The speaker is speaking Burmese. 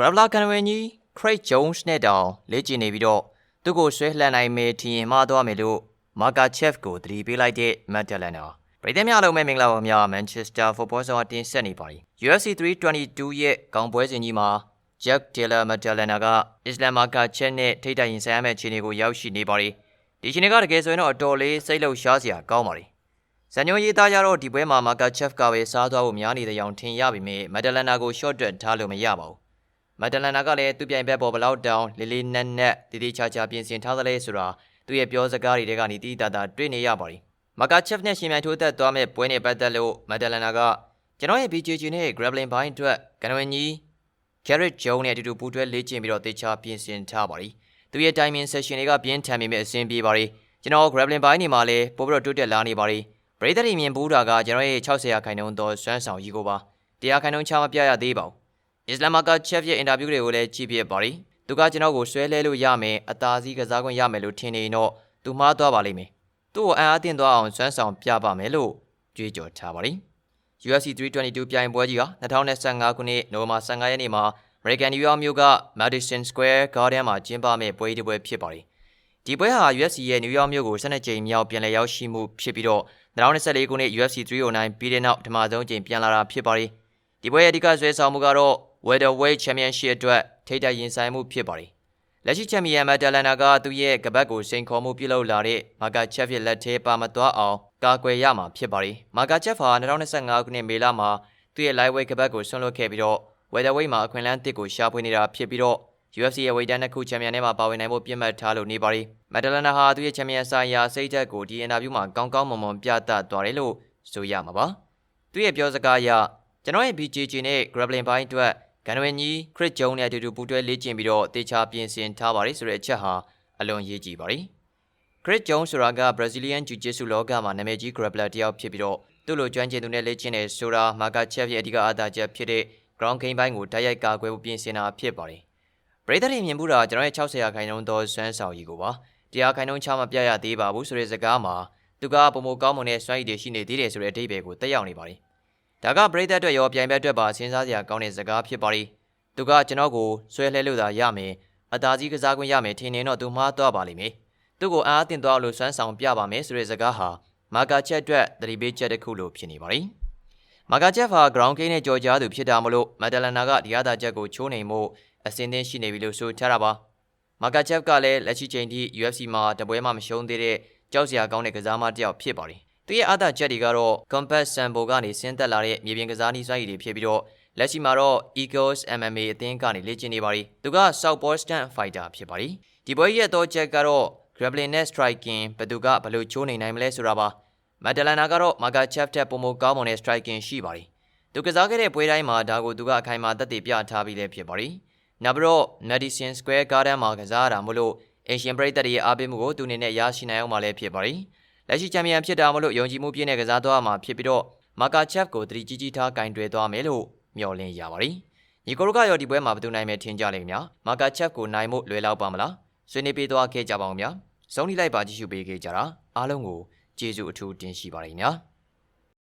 Graveler ကန်ဝင်ကြီး Craig Jones နဲ့တောင်လေ့ကျင့်နေပြီးတော့သူ့ကိုဆွဲလှန်နိုင်မယ်ထင်ရင်မှားသွားမယ်လို့ Makachev ကိုသတိပေးလိုက်တဲ့ Matt Dillon ပြည်သူများလုံးမဲ့မင်္ဂလာပါများ Manchester Football ဆောင်တင်ဆက်နေပါပြီ UFC 322ရဲ့ကောင်းပွဲစဉ်ကြီးမှာ Jack Taylor Madalena က Islam Makachev နဲ့ထိတိုက်ရင်ဆိုင်ရမယ့်ခြေအနေကိုရောက်ရှိနေပါပြီဒီခြေအနေကတကယ်ဆိုရင်တော့အတော်လေးစိတ်လှုပ်ရှားစရာကောင်းပါပြီဇန်ညွန်ရေးသားကြတော့ဒီပွဲမှာ Makachev ကပဲစားသွားဖို့များနေတဲ့ကြောင်ထင်ရပေမဲ့ Madalena ကို short တွက်ထားလို့မရပါဘူး မက်ဒလန်နာကလည်းသူ့ပြိုင်ဘက်ပေါ်ဘလောက်တောင်လေးလေးနက်နက်တည်တည်ချာချာပြင်ဆင်ထားသလဲဆိုတာသူ့ရဲ့ပြောစကားတွေထဲကနေတည်တည်တာတာတွေ့နေရပါပြီ။မကာချက်နဲ့ရှင်မြိုင်ထိုးသက်သွားမဲ့ပွဲနဲ့ပတ်သက်လို့မက်ဒလန်နာကကျွန်တော်ရဲ့ BJJ နဲ့ grappling ဘိုင်းအတွက်ကန်ဝင်ကြီး Garrett Jones နဲ့အတူတူပူးတွဲလေ့ကျင့်ပြီးတော့တေချာပြင်ဆင်ထားပါပြီ။သူ့ရဲ့ timing session တွေကပြင်းထန်ပေမဲ့အဆင်ပြေပါပြီ။ကျွန်တော် grappling ဘိုင်းနေမှာလည်းပိုပြီးတော့တိုးတက်လာနေပါပြီ။ပရိသတ်တွေမြင်ဘူးတာကကျွန်တော်ရဲ့60ရာခိုင်နှုန်းသောစွမ်းဆောင်ရည်ကိုပါ။တရားခိုင်နှုန်းချမပြရသေးပါဘူး။ အစ္စလာမကချက်ရဲ့အင်တာဗျူးတွေကိုလည်းကြည့်ပြပါရီ။သူကကျွန်တော်ကိုဆွဲလဲလို့ရမယ်အသာစီးကစားခွင့်ရမယ်လို့ထင်နေရင်တော့သူမှားသွားပါလိမ့်မယ်။သူ့ကိုအံ့အားသင့်သွားအောင်စွမ်းဆောင်ပြပါမယ်လို့ကြွေးကြော်ထားပါရီ။ UFC 322ပြိုင်ပွဲကြီးက2025ခုနှစ်နိုဝင်ဘာ15ရက်နေ့မှာ American New York မြို့က Madison Square Garden မှာကျင်းပမယ့်ပွဲတစ်ပွဲဖြစ်ပါရီ။ဒီပွဲဟာ UFC ရဲ့ New York မြို့ကို12ကြိမ်မြောက်ပြန်လည်ရောက်ရှိမှုဖြစ်ပြီးတော့2024ခုနှစ် UFC 309ပြီးတဲ့နောက်ပထမဆုံးကြိမ်ပြန်လာတာဖြစ်ပါရီ။ဒီပွဲရဲ့အဓိကဆွဲဆောင်မှုကတော့ Welterweight Championship အတွက်ထိပ်တိုက်ရင်ဆိုင်မှုဖြစ်ပါတယ်။လက်ရှိချန်ပီယံမက်ဒလနာကသူ့ရဲ့ကပတ်ကိုစိန်ခေါ်မှုပြုလုပ်လာတဲ့မာကာချက်ရဲ့လက်ထဲပါမသွားအောင်ကာကွယ်ရမှာဖြစ်ပါတယ်။မာကာချက်ဟာ2025ခုနှစ်မေလမှာသူ့ရဲ့ lightweight ကပတ်ကိုဆွန့်လွတ်ခဲ့ပြီးတော့ Welterweight မှာအခွင့်အလမ်းတစ်ကိုရှာဖွေနေတာဖြစ်ပြီးတော့ UFC ရဲ့ဝေဒန်တစ်ခုချန်ပီယံထဲမှာပါဝင်နိုင်ဖို့ပြတ်မှတ်ထားလို့နေပါရီမက်ဒလနာဟာသူ့ရဲ့ချန်ပီယံဆိုင်ရာစိတ်ဓာတ်ကိုဒီအင်တာဗျူးမှာကောင်းကောင်းမွန်မွန်ပြသသွားတယ်လို့ဆိုရမှာပါသူ့ရဲ့ပြောစကားအရကျွန်တော်ရဲ့ BJJ နဲ့ grappling ဘိုင်းအတွက် ဂန်ဝင်ကြီးခရစ်ဂျုံနဲ့အတူတူပူးတွဲလေ့ကျင့်ပြီးတော့တေချာပြင်ဆင်ထားပါတယ်ဆိုတဲ့အချက်ဟာအလွန်ရေးကြည့်ပါတယ်ခရစ်ဂျုံဆိုတာက Brazilian Jiu-Jitsu လောကမှာနာမည်ကြီး grappler တယောက်ဖြစ်ပြီးတော့သူ့လိုကျွမ်းကျင်သူနဲ့လေ့ကျင့်တဲ့ဆိုတာမာကာချက်ရဲ့အဓိကအားသာချက်ဖြစ်တဲ့ ground game ဘိုင်းကိုတိုက်ရိုက်ကာကွယ်ဖို့ပြင်ဆင်တာဖြစ်ပါတယ်ပရိသတ်တွေမြင်မှုတာကျွန်တော်ရဲ့60ရာခိုင်နှုန်းသောစွမ်းဆောင်ရည်ကိုပါတရားခိုင်နှုန်းချမပြရသေးပါဘူးဆိုတဲ့စကားမှာသူကပုံမကောင်းမွန်တဲ့စွမ်းရည်တွေရှိနေသေးတယ်ဆိုတဲ့အဓိပ္ပာယ်ကိုတက်ရောက်နေပါတယ် ဒါကပရိသတ်အတွက်ရောပြိုင်ဘက်အတွက်ပါစဉ်းစားစရာကောင်းတဲ့စကားဖြစ်ပါရီသူကကျွန်တော်ကိုဆွဲလှဲလို့သာရမယ်အသာကြီးကစားခွင့်ရမယ်ထင်နေတော့သူမှားသွားပါလိမ့်မယ်သူ့ကိုအားအသင့်သွားလို့စွမ်းဆောင်ပြပါမယ်ဆိုတဲ့စကားဟာမာကာချက်အတွက်သတိပေးချက်တစ်ခုလို့ဖြစ်နေပါရီမာကာချက်ဟာ ground game နဲ့ကြော်ကြားသူဖြစ်တာမလို့မက်ဒလနာကဒီအားသာချက်ကိုချိုးနေမှုအစင်းသင်းရှိနေပြီလို့ဆိုထားတာပါမာကာချက်ကလည်းလက်ရှိချိန်ထိ UFC မှာတပွဲမှမရှုံးသေးတဲ့ကြောက်စရာကောင်းတဲ့ကစားမတစ်ယောက်ဖြစ်ပါတယ် သူရဲ့အားသာချက်တွေကတော့ Combat Sambo ကနေဆင်းသက်လာတဲ့မြေပြင်ကစားနည်းစွမ်းရည်တွေဖြစ်ပြီးတော့လက်ရှိမှာတော့ Eagles MMA အသင်းကနေလေ့ကျင့်နေပါပြီသူက South Boston Fighter ဖြစ်ပါတယ်ဒီပွဲရဲ့တော့ချက်ကတော့ grappling နဲ့ striking ဘယ်သူကဘယ်လိုချိုးနေနိုင်မလဲဆိုတာပါမက်ဒလနာကတော့ Makachev တက်ပုံမကောင်းမွန်တဲ့ striking ရှိပါတယ်သူကစားခဲ့တဲ့ပွဲတိုင်းမှာဒါကိုသူကအခိုင်အမာသက်သေပြထားပြီးလည်းဖြစ်ပါတယ်နောက်ပြီးတော့ Madison Square Garden မှာကစားရတာမို့လို့အရှင်ပရိသတ်ရဲ့အားပေးမှုကိုသူအနေနဲ့ရရှိနိုင်အောင်မလည်းဖြစ်ပါတယ်။ လက်ရှိချန်ပီယံဖြစ်တာမို့လို့ယုံကြည်မှုပြည့်တဲ့ကစားသွားမှာဖြစ်ပြီးတော့မာကာချက်ကိုတတိကြီးကြီးထားကင်တွယ်သွားမယ်လို့မျှော်လင့်ရပါတယ်။ညီကိုတို့ကရောဒီပွဲမှာဘယ်သူနိုင်မယ်ထင်ကြလိမ့်မယ်။မာကာချက်ကိုနိုင်မှုလွယ်လောက်ပါမလား။ဆွေးနွေးပေးသွားခဲ့ကြပါဦးများ။စုံလိလိုက်ပါကြည့်ရှုပေးခဲ့ကြတာအားလုံးကိုကျေးဇူးအထူးတင်ရှိပါတယ်ညာ။